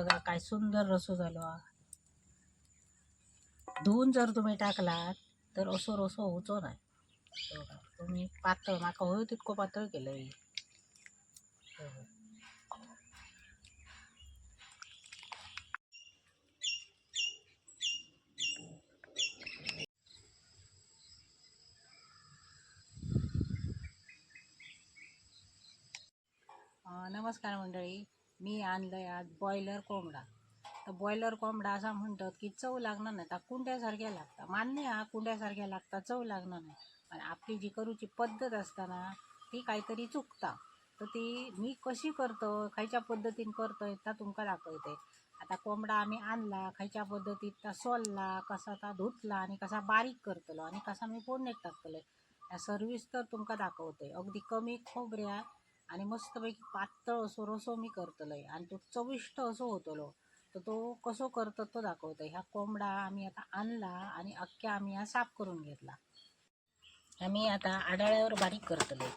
बघा काय सुंदर रसो झालो हा. धुवून जर तुम्ही टाकलात तर असो रसो होचो नाही. तुम्ही पातळ माका होय तितको पातळ केलंय. नमस्कार मंडळी. मी आणलंय आज बॉयलर कोंबडा. तर बॉयलर कोंबडा असा म्हणतात की चव लागणार नाही. त्या कुंड्यासारख्या लागतात. मान्य हा कुंड्यासारख्या लागतात चव लागणार नाही. आणि आपली जी करूची पद्धत असताना ती काहीतरी चुकता. तर ती मी कशी करतो खायच्या पद्धतीन करतोय ता तुमका दाखवते आता कोंबडा आम्ही आणला खायच्या पद्धतीत ता सोलला कसा ता धुतला आणि कसा बारीक करतलो आणि कसा मी फोडणीत टाकतलो या सर्विस तर तुमका दाखवते अगदी कमी खोबऱ्या आणि मस्तपैकी पातळ असो रसो मी करतलंय. आणि तो चविष्ट असो होतलो तर तो कसो करतो तो दाखवतोय. ह्या कोंबडा आम्ही आता आणला आणि अख्ख्या आम्ही हा साफ करून घेतला. आम्ही आता आडाळ्यावर बारीक करतले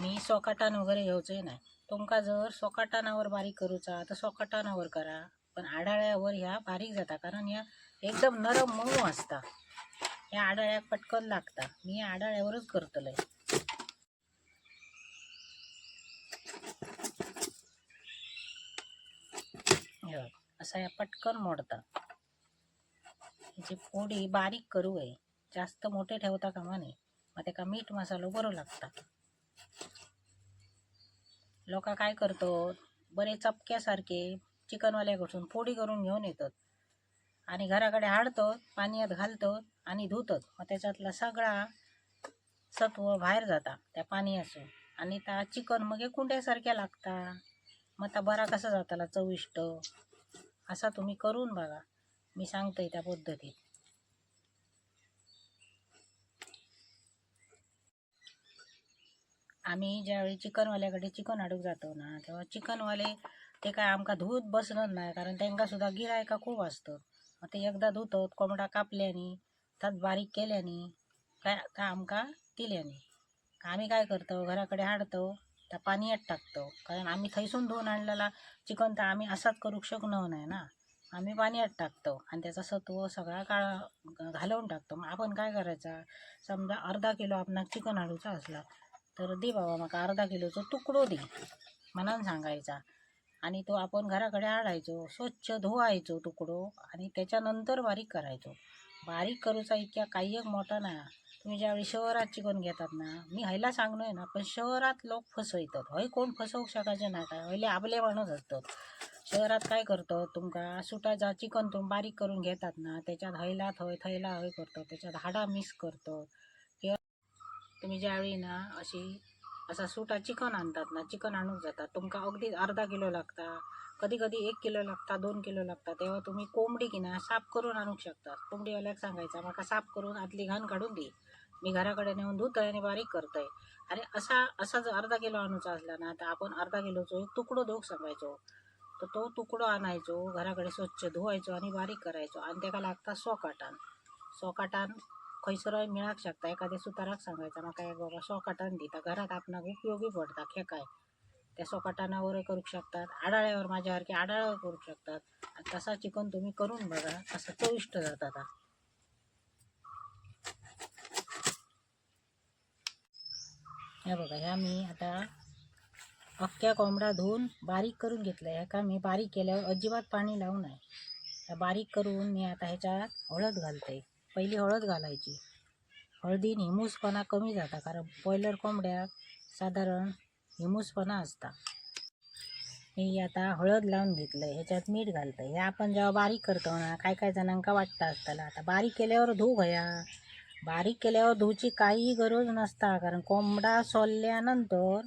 मी सोकाटान वगैरे घेवचंय नाही. तुमका जर सोकाटानावर बारीक करूचा तर सोकाटानावर करा. पण आडाळ्यावर ह्या बारीक जाता कारण ह्या एकदम नरम मऊ असता. ह्या आडाळ्याक पटकन लागता. मी आडाळ्यावरच करतलंय हे बघ, असा या पटकन मोडता. ह्याची फोडी बारीक करू आहे. जास्त मोठे ठेवता कामा नये. मग त्याका मीठ मसालो बरो लागता. लोक काय करतो बरे चपक्यासारखे चिकनवाल्याकडून फोडी करून घेऊन येतात. आणि घराकडे हाडतात पाण्यात घालतात आणि धुतात. मग त्याच्यातला सगळा सत्व बाहेर जाता त्या पाण्यासून आणि त्या चिकन मग कुंड्यासारख्या लागता. मग त्या बरा कसा जाताला चविष्ट? असा तुम्ही करून बघा. मी सांगतोय त्या पद्धतीत. आम्ही ज्यावेळी चिकनवाल्याकडे चिकन हाडूक जातो ना तेव्हा चिकनवाले ते काय आमका धूत बसणार नाही कारण त्यांना सुद्धा गिरायका खूप असतं. मग ते एकदा धुतात कोंबडा कापल्यानी त्यात बारीक केल्यानी काय काय आमका दिल्यानी. आम्ही काय करतो घराकडे हाडतो त्या पाण्यात टाकतो. कारण आम्ही थैसून धुवून आणलेला चिकन तर आम्ही असाच करू शकणार नाही ना. आम्ही पाण्यात टाकतो आणि त्याचा सत्व सगळा काळा घालवून टाकतो. मग आपण काय करायचा? समजा अर्धा किलो आपणाक चिकन हाडूचा असला तर दे बाबा मग अर्धा किलोचो तुकडो दे मनान सांगायचा. आणि तो आपण घराकडे हाडायचो स्वच्छ धुवायचो तुकडो आणि त्याच्यानंतर बारीक करायचो. बारीक करूचा इतक्या काही एक मोठा नाही. तुम्ही ज्यावेळी शहरात चिकन घेतात ना मी हयला सांगणोय ना पण शहरात लोक फसवतात. हय कोण फसवू शकायचे ना काय? हयले आपले माणूस असतात. शहरात काय करतो? तुमका सुटाचा चिकन तुम्ही बारीक करून घेतात ना त्याच्यात हयला थंय थैला हय करतो त्याच्यात हाडा मिक्स करतो. किंवा तुम्ही ज्यावेळी ना अशी असा सुटा चिकन आणतात ना चिकन आणूक जातात तुमका अगदी अर्धा किलो लागता कधी कधी एक किलो लागता दोन किलो लागता तेव्हा तुम्ही कोंबडी की ना साफ करून आणू शकता. कोंबडीवाल्याक सांगायचा माका साफ करून आतली घाण काढून दे. मी घराकडे नेऊन धुतोय आणि बारीक करतोय. आणि असा असा जर अर्धा किलो आणूचा असला ना तर आपण अर्धा किलोचो एक तुकडो दोग सांगायचो तर तो तुकडो आणायचो घराकडे स्वच्छ धुवायचो आणि बारीक करायचो. आणि त्याका लागता सोकाटान सोकाटान खंयसरय मिळाक शकता एखाद्या सुताराक सांगायचा म्हाका एक बाबा सोकाटान दिता घरात आपणाक उपयोगी पडता खेकाय त्या सोकाटानावर करू शकतात आडाळ्यावर माझ्यासारखे आडाळ्यावर करू शकतात. आणि तसा चिकन तुम्ही करून बघा असं चविष्ट जातात. ह्या हे बघा ह्या मी आता अख्ख्या कोंबडा धुवून बारीक करून घेतलं ह्या का मी बारीक केल्यावर अजिबात पाणी लावू नये. बारीक करून मी आता ह्याच्यात हळद घालते. पहिली हळद घालायची. हळदीन हिमूसपणा कमी जाता कारण बॉयलर कोंबड्याक साधारण हिमूसपणा असता. मी आता हळद लावून घेतलंय ह्याच्यात मीठ घालतं हे आपण जेव्हा बारीक करतो ना काय काय जणांका वाटतं असताना आता बारीक केल्यावर धू घ्या. बारीक केल्यावर धुवची काहीही गरज नसता कारण कोंबडा सोलल्यानंतर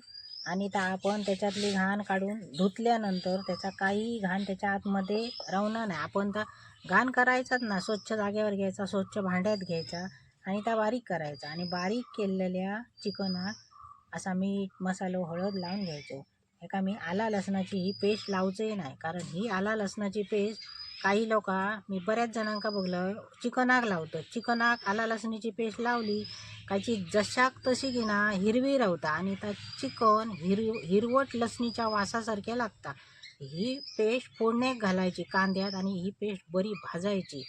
आणि त्या आपण त्याच्यातली घाण काढून धुतल्यानंतर त्याचा काही घाण त्याच्या आतमध्ये राहणार नाही. आपण तर घाण करायचाच ना स्वच्छ जागेवर घ्यायचा स्वच्छ भांड्यात घ्यायचा आणि त्या बारीक करायचा. आणि बारीक केलेल्या चिकनात असा मीठ मसालो हळद लावून घ्यायचो. एका मी आला लसणाची ही पेस्ट लावचंही नाही कारण ही आला लसणाची पेस्ट काही लोक मी बऱ्याच जणांका बघलं चिकनाक लावतात. चिकनाक आला लसणीची पेस्ट लावली कायची जशाक तशी की ना हिरवी रावता आणि त्या चिकन हिरव हिरवट लसणीच्या वासासारखे लागता. ही पेस्ट फोडणेक घालायची कांद्यात आणि ही पेस्ट बरी भाजायची.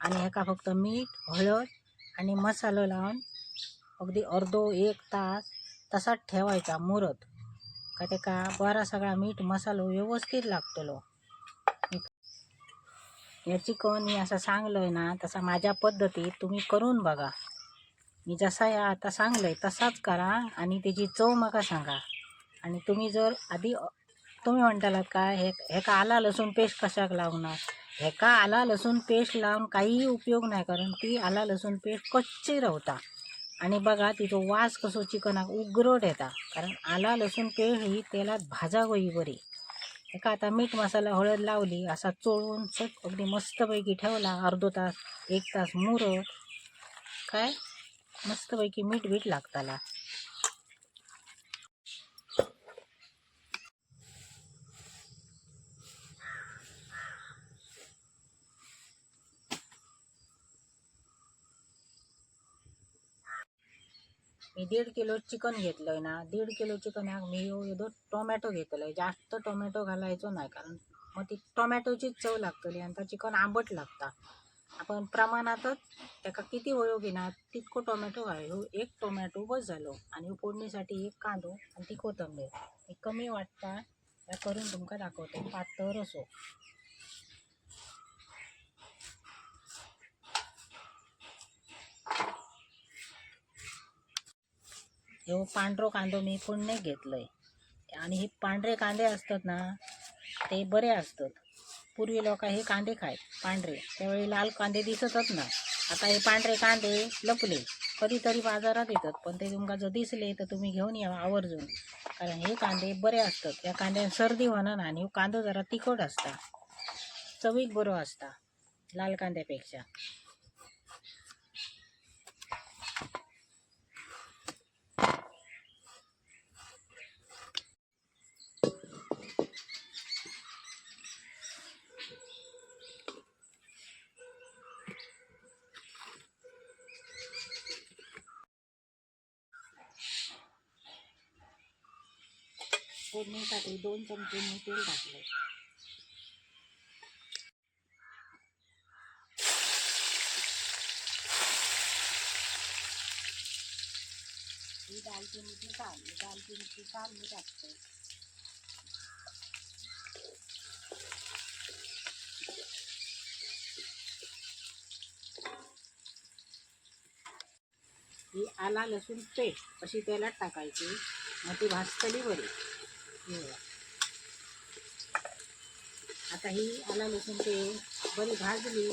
आणि ह्याका फक्त मीठ हळद आणि मसालो लावून अगदी अर्धो एक तास तसाच ठेवायचा मुरत. का तेका बरा सगळा मीठ मसालो व्यवस्थित लागतलो. या चिकन मी असं सांगलोय ना तसा माझ्या पद्धतीत तुम्ही करून बघा. मी जसा या आता सांगलंय तसाच करा आणि त्याची चव मका सांगा. आणि तुम्ही जर आधी तुम्ही म्हणतालात काय हे हेका आला लसूण पेस्ट कशाक लावणार? हेका आला लसूण पेस्ट लावून काहीही उपयोग नाही कारण ती आला लसूण पेस्ट कच्ची रवता आणि बघा तिचो वास कसो चिकनाक उग्रट येता कारण आला लसूण पेस्ट ही तेलात भाजा गोई बरी. एका आता मीठ मसाला हळद लावली असा चोळून सट अगदी मस्तपैकी ठेवला अर्धो तास एक तास मुरत काय? मस्तपैकी मीठ बीठ लागताला. मी दीड किलो चिकन घेतलंय ना दीड किलो चिकनाक मी ह्यो येदो टोमॅटो घेतलंय. जास्त टोमॅटो घालायचो नाही कारण मग ती टोमॅटोचीच चव लागतली आणि चिकन आंबट लागता आपण प्रमाणातच त्याका किती वयो घेणार तितको टोमॅटो आहे ह्यो एक टोमॅटो बस झालो. आणि ह्यो फोडणीसाठी एक कांदो आणि ती कोथंबीर. हे कमी वाटता करून तुमका दाखवते पातळ असो ह्यो पांढरो कांदो मी फोडणेक घेतलंय. आणि हे पांढरे कांदे असतात ना ते बरे असतात. पूर्वी लोक हे कांदे खायत पांढरे. त्यावेळी लाल कांदे दिसतच ना. आता हे पांढरे कांदे लपले. कधीतरी बाजारात येतात पण ते तुमका जर दिसले तर तुम्ही घेऊन या आवर्जून. कारण हे कांदे बरे असतात. या कांद्यान सर्दी होणार आणि कांदो जरा तिखट असता चवीक बरो असता लाल कांद्यापेक्षा. फोडणीसाठी दोन चमचे मी तेल टाकले ही दालचिनीची साल दालचिनीची साल मी टाकते. ही आला लसूण पेस्ट अशी त्याला टाकायची. मग ती भाजतली बरी. हो. आता ही आला लसूण ते बरी भाजली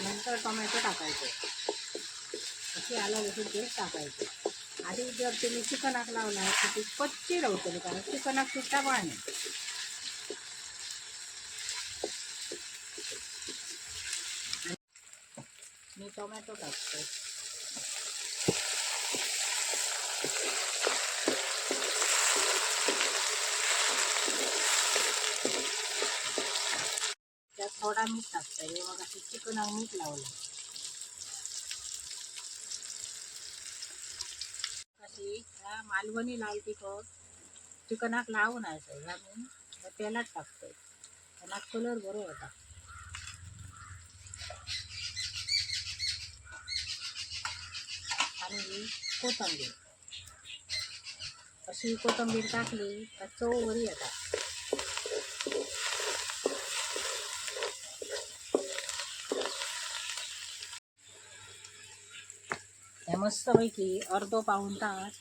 नंतर टोमॅटो टाकायचे. अशी आला लसूण पेस्ट टाकायची. आधी जर तुम्ही चिकनाक लावला तर ती कच्ची रवतली कारण चिकनाक सुद्धा पाणी. मी टोमॅटो टाकतो. थोडा मीठ टाकता हे मग असं चिकनाक मीठ लावलं कशी ह्या मालवणी लाल तिखट चिकनाक लावून आहे ह्या मी तेलात टाकतोय त्यांना कलर बरो होता आणि ही कोथंबीर अशी कोथंबीर टाकली तर चव बरी येतात हे मस्तपैकी अर्धो पाऊण तास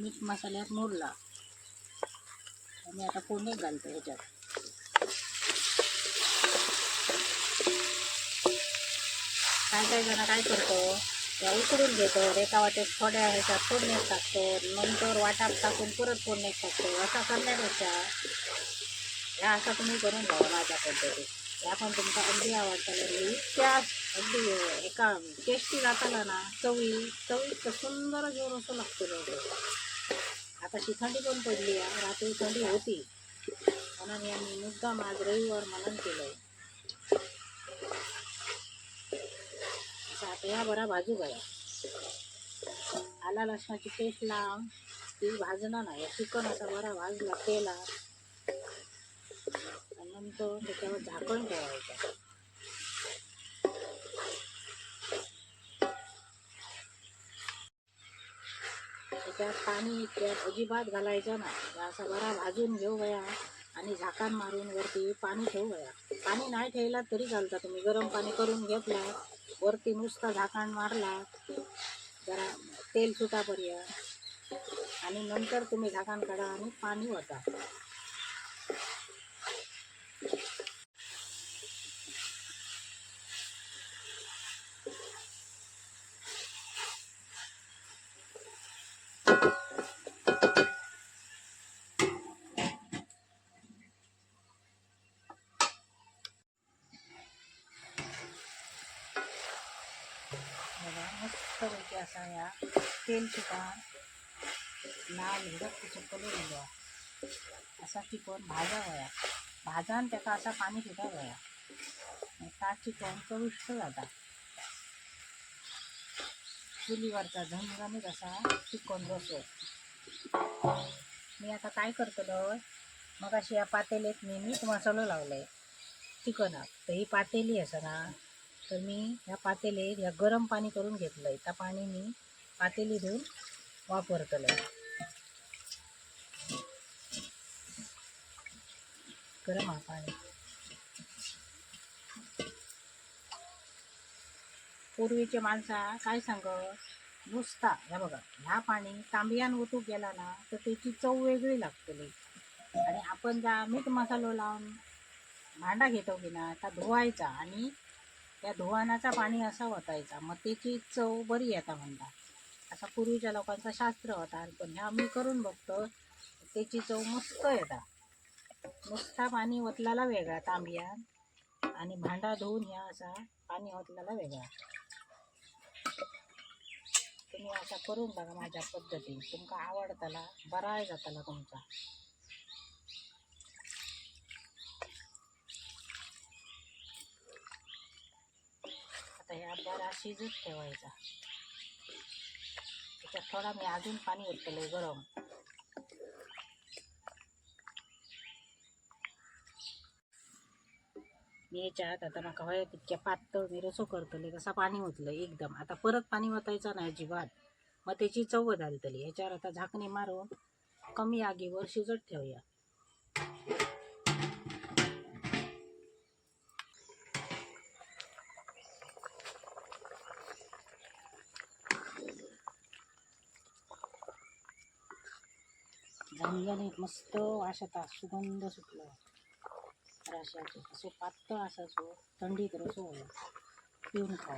मीठ मसाल्यात मुरला आणि आता कोणी घालतो ह्याच्यात. काय काय जण काय करतो त्या उकडून घेतो. एका वाटेत थोड्या ह्याच्यात फोडणीत टाकतो. नंतर वाटात टाकून परत फोडणीत टाकतो. असा करण्यापेक्षा ह्या असं तुम्ही करून घ्यावं माझ्या पद्धतीत. ह्या पण तुमचा अगदी आवडता. इतक्या अगदी एका टेस्टी जाताला ना चवी चवीत सुंदर जेवण असं लागतं आता शी थंडी पण पडली आहे रात्री थंडी होती. म्हणून यांनी मुद्दाम आज रविवार मनन केलं आहे आता या बरा भाजू गया आला लसणाची पेस्ट लावून ती भाजणार नाही चिकन असा बरा भाजला केला. आणि नंतर त्याच्यावर झाकण ठेवायचं. त्याच्यात पाणी त्यात अजिबात घालायचं नाही. असा बरा भाजून घेऊ गया आणि झाकण मारून वरती पाणी ठेवू गया पाणी नाही ठेवला तरी चालतं. तुम्ही गरम पाणी करून घेतला वरती नुसता झाकण मारला जरा तेल सुटापर्यंत आणि नंतर तुम्ही झाकण काढा आणि पाणी वता तेल ना लाल हिरक चिपकलो गेलो असा चिकन भाजा वया भाजान तेका असा पाणी सुटा वया ता चिकन चविष्ट जाता चुलीवरचा झणझणीत असा चिकन रसो मी आता काय करतलो मग अशी या पातेलेत मी मीठ मसालो लावलाय. चिकनाक तर ही पातेली असा ना तर मी ह्या पातेलीत ह्या गरम पाणी करून घेतलंय. त्या पाणी मी पातेली धुवून वापरतलं गरम हा पाणी. पूर्वीचे माणसा काय सांगत नुसता ह्या बघा ह्या पाणी तांबियान ओतूक गेला ना तर त्याची चव वेगळी लागतली. आणि आपण ज्या मीठ मसालो लावून भांडा घेतो की ना त्या धुवायचा आणि त्या धुवानाचा पाणी असा वतायचा मग त्याची चव बरी येता म्हणता असा पूर्वीच्या लोकांचा शास्त्र होता पण ह्या आम्ही करून बघतो त्याची चव मस्त येता नुसता पाणी ओतलाला वेगळा तांबियान आणि भांडा धुवून ह्या असा पाणी ओतलाला वेगळा. तुम्ही असा करून बघा माझ्या पद्धतीन तुमका आवडताला बराय जाताला तुमचा. आता ह्या बरा शिजत ठेवायचा. त्याच्यात थोडा मी अजून पाणी ओतलंय गरम. मी याच्यात आता नका हव्या तितक्या पातळ मी रसो करतले कसा पाणी ओतलं एकदम. आता परत पाणी ओतायचं नाही अजिबात. मग त्याची चव घालतली ह्याच्यावर आता झाकणी मारून कमी आगीवर शिजत ठेवूया. झणझणीत मस्त वाशता सुगंध सुटला. राशाचे असो पातळ असायचो थंडीत रसो पिऊन खा.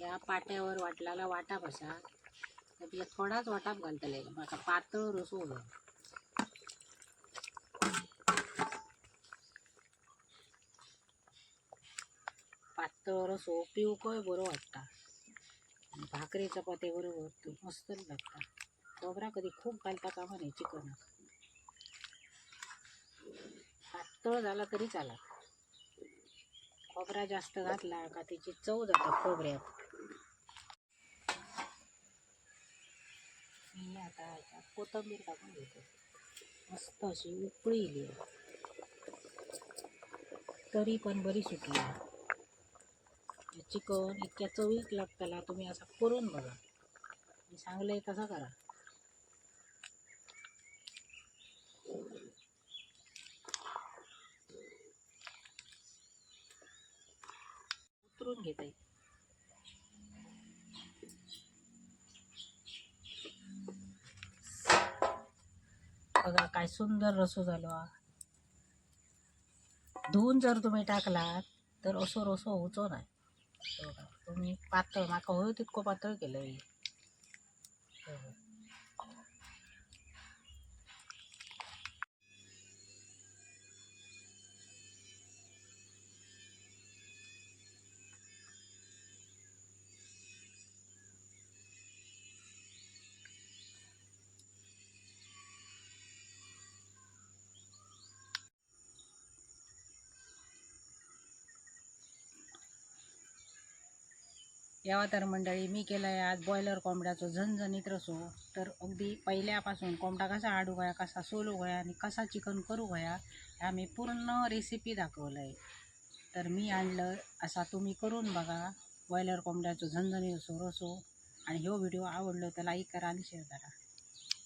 या पाट्यावर वाटलाला वाटाप बसा. थोडाच वाटाप घालतले. म्हाका पातळ रसो तर असो रसो पिवकय बरो वाटता? भाकरी चपाती बरोबर तो मस्तच लागता खोबरा कधी खूप घालता कामा नाही चिकनाक पातळ झाला तरी चाला खोबरा जास्त घातला का त्याची चव जाता खोबऱ्यात. मी आता कोथंबीर टाकून घेतो. मस्त अशी उकळी तरी पण बरी सुटली चिकन इतक्या चवीक लागताला तुम्ही असा करून बघा. मी सांगलंय तसा करा. उतरून घेता येईल बघा काय सुंदर रसो झालो धुवून जर तुम्ही टाकलात तर असो रसो होचो नाही. बघा, तुम्ही पातळ माका होय तितको पातळ केलं यावा तर मंडळी मी केलं आहे आज बॉयलर कोंबड्याचं झणझणीत रसो. तर अगदी पहिल्यापासून कोंबडा कसा आडू गया कसा सोलू गया आणि कसा चिकन करू गया ह्या मी पूर्ण रेसिपी दाखवलं आहे तर मी आणलं असा तुम्ही करून बघा. बॉयलर कोंबड्याचं झणझणीत रसो रसो. आणि ह्यो व्हिडिओ आवडलो तर लाईक करा आणि शेअर करा.